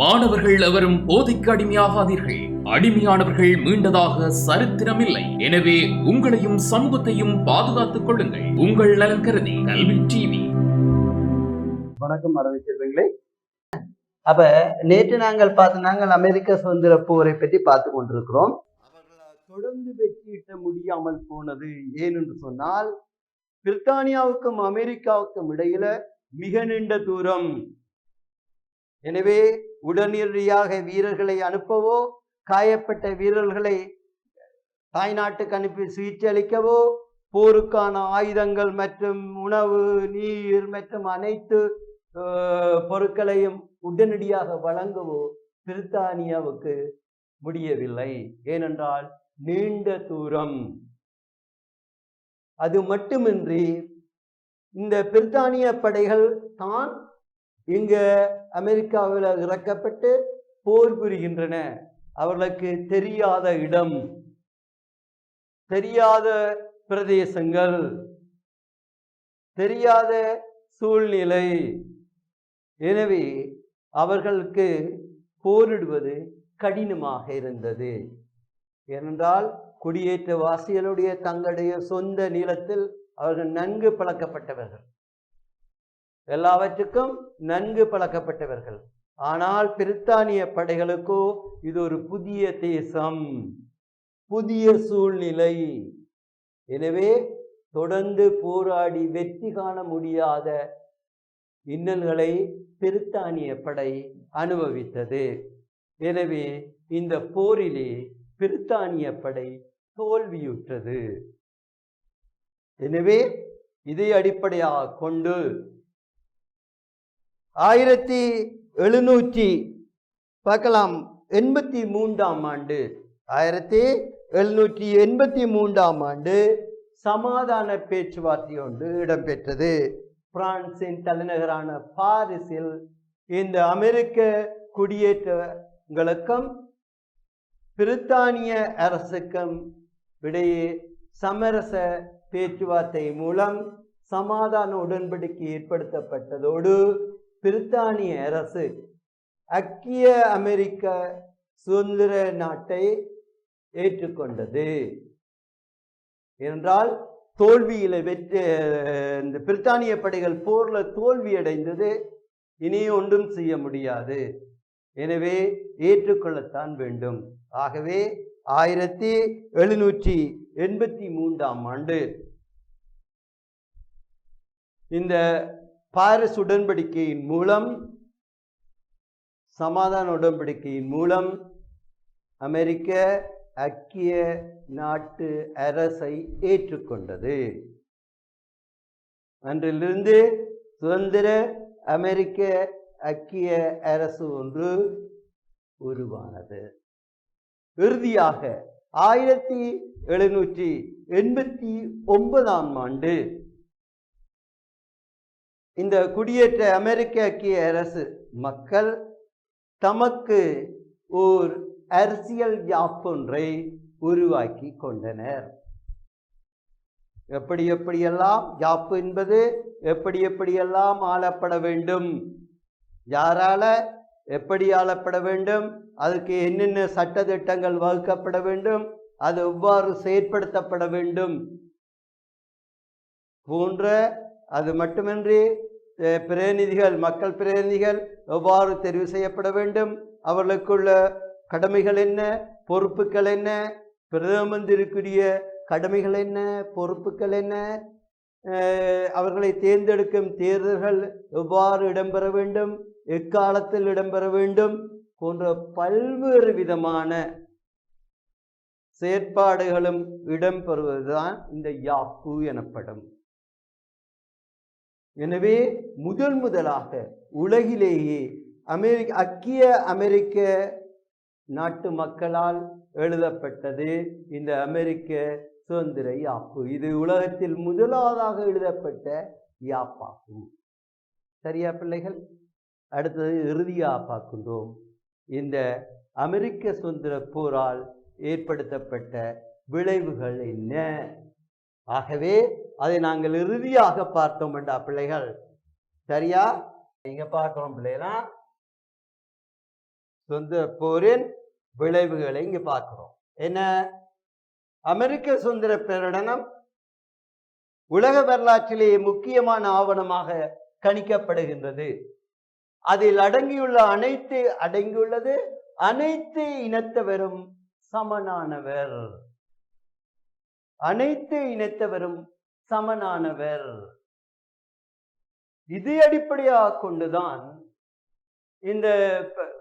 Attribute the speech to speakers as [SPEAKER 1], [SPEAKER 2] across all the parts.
[SPEAKER 1] மாணவர்கள் எவரும் போதைக்கு அடிமையாகாதீர்கள். அடிமையானவர்கள் மீண்டதாக சரித்திரமில்லை. எனவே உங்களையும் சமூகத்தையும் பாதுகாத்துக் கொள்ளுங்கள். உங்கள் நலன் கருதி கல்வி டிவி.
[SPEAKER 2] வணக்கம் வரவேற்கிறீர்களே அப்ப நேற்று நாங்கள் பார்த்து நாங்கள் அமெரிக்க சுதந்திர போரை பற்றி பார்த்து கொண்டிருக்கிறோம். தொடர்ந்து வெற்றியிட்ட முடியாமல் போனது ஏன் என்று சொன்னால் பிரித்தானியாவுக்கும் அமெரிக்காவுக்கும் இடையில மிக நீண்ட தூரம். எனவே உடனடியாக வீரர்களை அனுப்பவோ காயப்பட்ட வீரர்களை தாய்நாட்டுக்கு அனுப்பி சிகிச்சை அளிக்கவோ போருக்கான ஆயுதங்கள் மற்றும் உணவு நீர் மற்றும் அனைத்து பொருட்களையும் உடனடியாக வழங்கவோ பிரித்தானியாவுக்கு முடியவில்லை. ஏனென்றால் நீண்ட தூரம். அது மட்டுமின்றி இந்த பிரித்தானிய படைகள் தான் இங்கு அமெரிக்காவில் இறக்கப்பட்டு போர் புரிகின்றன. அவர்களுக்கு தெரியாத இடம் தெரியாத பிரதேசங்கள் தெரியாத சூழ்நிலை. எனவே அவர்களுக்கு போரிடுவது கடினமாக இருந்தது. ஏனென்றால் குடியேற்ற வாசிகளுடைய தங்களுடைய சொந்த நிலத்தில் அவர்கள் நன்கு பழக்கப்பட்டவர்கள். எல்லாவற்றுக்கும் நன்கு பழக்கப்பட்டவர்கள். ஆனால் பிரித்தானிய படைகளுக்கோ இது ஒரு புதிய தேசம் புதிய சூழ்நிலை. எனவே தொடர்ந்து போராடி வெற்றி காண முடியாத இன்னல்களை பிரித்தானிய படை அனுபவித்தது. எனவே இந்த போரிலே பிரித்தானிய படை தோல்வியுற்றது. எனவே இதை அடிப்படையாக கொண்டு ஆயிரத்தி எழுநூற்றி பார்க்கலாம் எண்பத்தி மூன்றாம் ஆண்டு. ஆயிரத்தி எழுநூற்றி எண்பத்தி மூன்றாம் ஆண்டு சமாதான பேச்சுவார்த்தை ஒன்று இடம்பெற்றது. பிரான்சின் தலைநகரான பாரிஸில் இந்த அமெரிக்க குடியேற்றங்களுக்கும் பிரித்தானிய அரசுக்கும் இடையே சமரச பேச்சுவார்த்தை மூலம் சமாதான உடன்படிக்கை ஏற்படுத்தப்பட்டதோடு பிரித்தானிய அரசு ஐக்கிய அமெரிக்க சுதந்திர நாட்டை ஏற்றுக்கொண்டது. என்றால் தோல்வியில வெற்றி இந்த பிரித்தானிய படைகள் போர்ல தோல்வி அடைந்தது இனி ஒன்றும் செய்ய முடியாது. எனவே ஏற்றுக்கொள்ளத்தான் வேண்டும். ஆகவே ஆயிரத்தி எழுநூற்றி எண்பத்தி மூன்றாம் ஆண்டு இந்த பாரிஸ் உடன்படிக்கையின் மூலம் சமாதான உடன்படிக்கையின் மூலம் அமெரிக்க ஐக்கிய நாட்டு அரசை ஏற்றுக்கொண்டது. அன்றிலிருந்து சுதந்திர அமெரிக்க ஐக்கிய அரசு ஒன்று உருவானது. இறுதியாக ஆயிரத்தி எழுநூற்றி எண்பத்தி ஒன்பதாம் ஆண்டு இந்த குடியேற்ற அமெரிக்க ஐக்கிய அரசு மக்கள் தமக்கு ஓர் அரசியல் யாப்பொன்றை உருவாக்கி கொண்டனர். எப்படி எப்படியெல்லாம் யாப்பு என்பது எப்படி எப்படியெல்லாம் ஆளப்பட வேண்டும்? யாரால எப்படி ஆளப்பட வேண்டும்? அதுக்கு என்னென்ன சட்டதிட்டங்கள் வகுக்கப்பட வேண்டும்? அது எவ்வாறு செயற்படுத்தப்பட வேண்டும்? போன்ற அது மட்டுமின்றி பிரதிநிதிகள் மக்கள் பிரதிநிதிகள் எவ்வாறு தெரிவு செய்யப்பட வேண்டும்? அவர்களுக்குள்ள கடமைகள் என்ன? பொறுப்புகள் என்ன? பிரதம மந்திரிக்குரிய கடமைகள் என்ன? பொறுப்புகள் என்ன? அவர்களை தேர்ந்தெடுக்கும் தேர்தல்கள் எவ்வாறு இடம்பெற வேண்டும்? எக்காலத்தில் இடம்பெற வேண்டும்? போன்ற பல்வேறு விதமான செயற்பாடுகளும் இடம்பெறுவதுதான் இந்த யாப்பு எனப்படும். எனவே முதல் முதலாக உலகிலேயே அமெரிக்க ஐக்கிய அமெரிக்க நாட்டு மக்களால் எழுதப்பட்டது இந்த அமெரிக்க சுதந்திர யாப்பு. இது உலகத்தில் முதலாவதாக எழுதப்பட்ட யாப்பாகும் சரியா பிள்ளைகள்? அடுத்தது இறுதியாக பார்க்கின்றோம் இந்த அமெரிக்க சுதந்திர போரால் ஏற்படுத்தப்பட்ட விளைவுகள் என்ன? ஆகவே அதை நாங்கள் இறுதியாக பார்த்தோம் என்றா பிள்ளைகள். சரியா? இங்க பார்க்கிறோம் பிள்ளைகளா. சொந்த போரின் விளைவுகளை இங்க பார்க்கிறோம். என்ன? அமெரிக்க சுதந்திர பிரகடனம் உலக வரலாற்றிலேயே முக்கியமான ஆவணமாக கணிக்கப்படுகின்றது. அதில் அடங்கியுள்ள அனைத்து அடங்கியுள்ளது அனைத்து இனத்தவரும் சமனானவர். அனைத்து இனத்தவரும் சமனானவர். இதை அடிப்படையாக கொண்டுதான் இந்த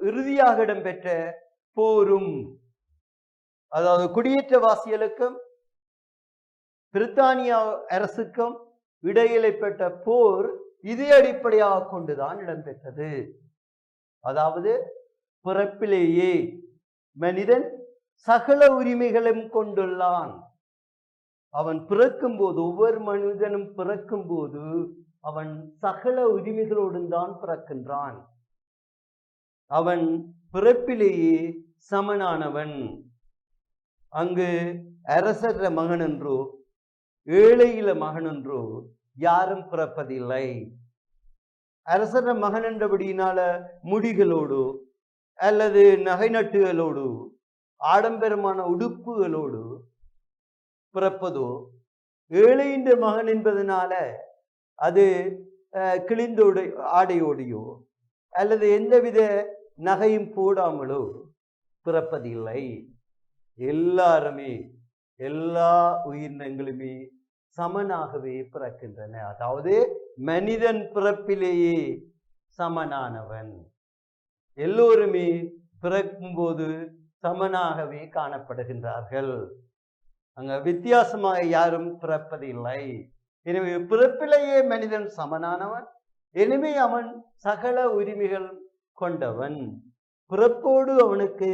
[SPEAKER 2] இறுதியாக இடம்பெற்ற போரும் அதாவது குடியேற்றவாசிகளுக்கும் பிரித்தானியா அரசுக்கும் இடையிலைப்பட்ட போர் இதை அடிப்படையாக கொண்டுதான் இடம்பெற்றது. அதாவது பிறப்பிலேயே மனிதன் சகல உரிமைகளும் கொண்டுள்ளான். அவன் பிறக்கும்போது ஒவ்வொரு மனிதனும் பிறக்கும்போது அவன் சகல உரிமைகளோடு தான் பிறக்கின்றான். அவன் பிறப்பிலேயே சமனானவன். அங்கு அரசர மகன் என்றோ ஏழையில மகன் என்றோ யாரும் பிறப்பதில்லை. அரசர மகன் என்றபடியினால முடிகளோடு அல்லது நகை நட்டுகளோடு ஆடம்பரமான உடுப்புகளோடு பிறப்பதோ? ஏழையின் மகன் என்பதனால அது கிழிந்தோடு ஆடையோடையோ? அல்லது எந்தவித நகையும் போடாமலோ? பிறப்பதில்லை. எல்லாருமே எல்லா உயிரினங்களுமே சமனாகவே பிறக்கின்றன. அதாவது மனிதன் பிறப்பிலேயே சமனானவன். எல்லோருமே பிறக்கும்போது சமனாகவே காணப்படுகின்றார்கள். அங்க வித்தியாசமாக யாரும் பிறப்பதில்லை எனவே பிறப்பிலேயே மனிதன் சமனானவன் எனவே அவன் சகல உரிமைகள் கொண்டவன். பிறப்போடு அவனுக்கு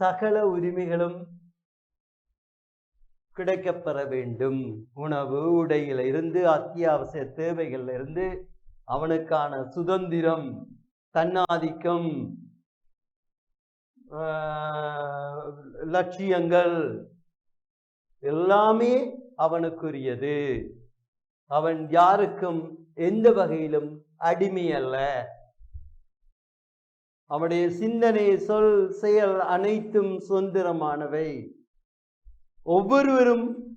[SPEAKER 2] சகல உரிமைகளும் கிடைக்கப்பெற வேண்டும். உணவு உடையில இருந்து அத்தியாவசிய தேவைகள்ல இருந்து அவனுக்கான சுதந்திரம் தன்னாதிக்கம் ஆஹ், லட்சியங்கள் எல்லாமே அவனுக்குரியது. அவன் யாருக்கும் எந்த வகையிலும் அடிமை அல்ல. அவனுடைய சிந்தனை சொல் செயல் அனைத்தும் சுதந்திரமானவை. ஒவ்வொருவரும்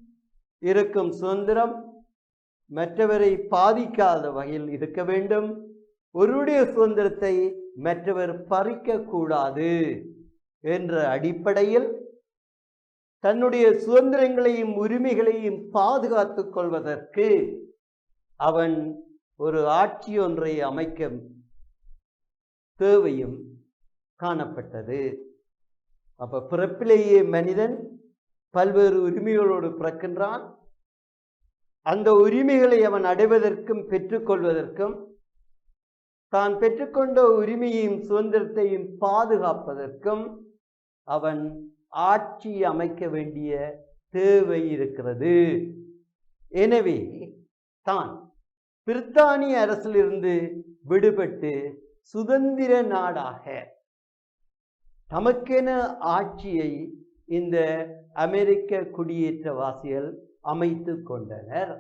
[SPEAKER 2] இருக்கும் சுதந்திரம் மற்றவரை பாதிக்காத வகையில் இருக்க வேண்டும். ஒருவருடைய சுதந்திரத்தை மற்றவர் பறிக்க கூடாது என்ற அடிப்படையில் தன்னுடைய சுதந்திரங்களையும் உரிமைகளையும் பாதுகாத்து கொள்வதற்கு அவன் ஒரு ஆட்சி ஒன்றை அமைக்க தேவையும் காணப்பட்டது. அப்ப பிறப்பிலேயே மனிதன் பல்வேறு உரிமைகளோடு பிறக்கின்றான். அந்த உரிமைகளை அவன் அடைவதற்கும் பெற்றுக்கொள்வதற்கும் தான் பெற்றுக்கொண்ட உரிமையையும் சுதந்திரத்தையும் பாதுகாப்பதற்கும் அவன் ஆட்சி அமைக்க வேண்டிய தேவை இருக்கிறது. எனவே தான் பிரித்தானிய அரசிலிருந்து விடுபட்டு சுதந்திர நாடாக தமக்கென ஆட்சியை இந்த அமெரிக்க குடியேற்றவாசிகள் அமைத்து கொண்டனர்.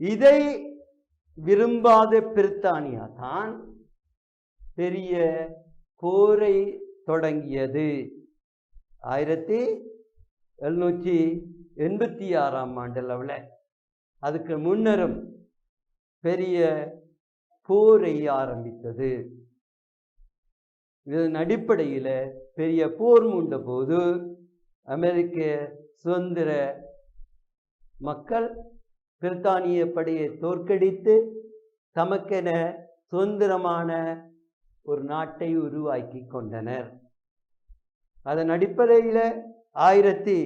[SPEAKER 2] இதை விரும்பாத பிரித்தானியா தான் பெரிய போரை தொடங்கியது. ஆயிரத்தி எழுநூற்றி எண்பத்தி ஆறாம் ஆண்டு அளவில் அதுக்கு முன்னரும் பெரிய போரை ஆரம்பித்தது. இதன் அடிப்படையில் பெரிய போர் மூண்ட போது அமெரிக்க சுதந்திர மக்கள் பிரித்தானிய படையை தோற்கடித்து தமக்கென சுதந்திரமான ஒரு நாட்டை உருவாக்கி கொண்டனர். அதன் அடிப்படையில் ஆயிரத்தி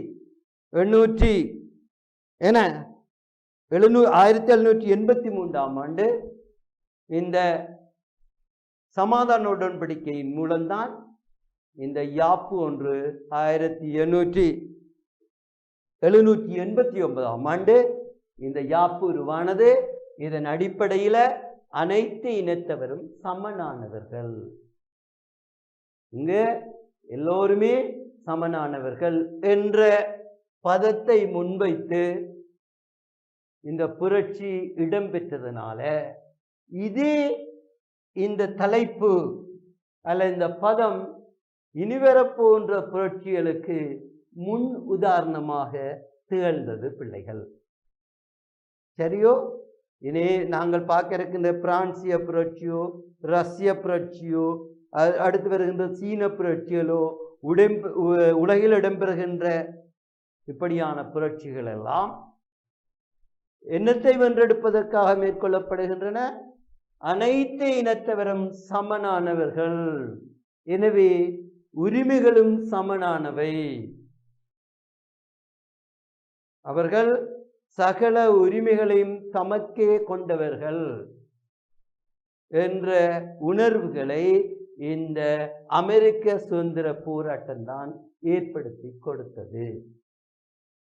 [SPEAKER 2] எண்ணூற்றி என எழுநூ ஆயிரத்தி எழுநூற்றி எண்பத்தி மூன்றாம் ஆண்டு இந்த சமாதான உடன்படிக்கையின் மூலம்தான் இந்த யாப்பு ஒன்று ஆயிரத்தி எண்ணூற்றி எழுநூற்றி எண்பத்தி ஒன்பதாம் ஆண்டு இந்த யாப்பு உருவானது. இதன் அடிப்படையில் அனைத்து இனத்தவரும் சமனானவர்கள். இங்கு எல்லோருமே சமனானவர்கள் என்ற பதத்தை முன்வைத்து இந்த புரட்சி இடம்பெற்றதுனால இது இந்த தலைப்பு அல்ல இந்த பதம் இனிவரப்போன்ற புரட்சிகளுக்கு முன் உதாரணமாக திகழ்ந்தது பிள்ளைகள். சரியோ? இனி நாங்கள் பார்க்க இருக்கின்ற பிரான்சிய புரட்சியோ ரஷ்ய புரட்சியோ அடுத்து வருகின்ற சீன புரட்சிகளோ உடம்பு உ- உலகில் இடம்பெறுகின்ற இப்படியான புரட்சிகள் எல்லாம் என்னத்தை வென்றெடுப்பதற்காக மேற்கொள்ளப்படுகின்றன. அனைத்து இனத்தவரும் சமனானவர்கள். எனவே உரிமைகளும் சமனானவை. அவர்கள் சகல உரிமைகளையும் தமக்கே கொண்டவர்கள் என்ற உணர்வுகளை இந்த அமெரிக்க சுதந்திர போராட்டம்தான் ஏற்படுத்தி கொடுத்தது.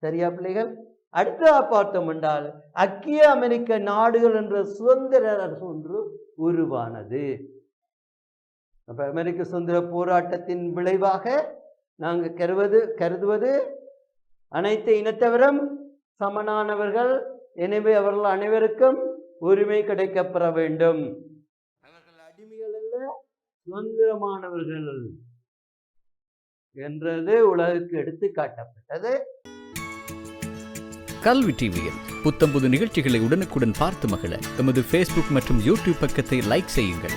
[SPEAKER 2] சரியா பிள்ளைகள்? அடுத்ததாக பார்த்தோம் என்றால் ஐக்கிய அமெரிக்க நாடுகள் என்ற சுதந்திர அரசு ஒன்று உருவானது. அப்ப அமெரிக்க சுதந்திர போராட்டத்தின் விளைவாக நாங்கள் கருவது கருதுவது அனைத்து இனத்தவரும் சமனானவர்கள். எனவே அவர்கள் அனைவருக்கும் உரிமை கிடைக்கப்பெற வேண்டும். அவர்கள் அடிமைகள் அல்ல சுதந்திரமானவர்கள் என்றது உலகுக்கு எடுத்து காட்டப்பட்டது.
[SPEAKER 3] கல்வி டிவியில் புத்தம்புது நிகழ்ச்சிகளை உடனுக்குடன் பார்த்து மகிழ எமது ஃபேஸ்புக் மற்றும் யூடியூப் பக்கத்தை லைக் செய்யுங்கள்.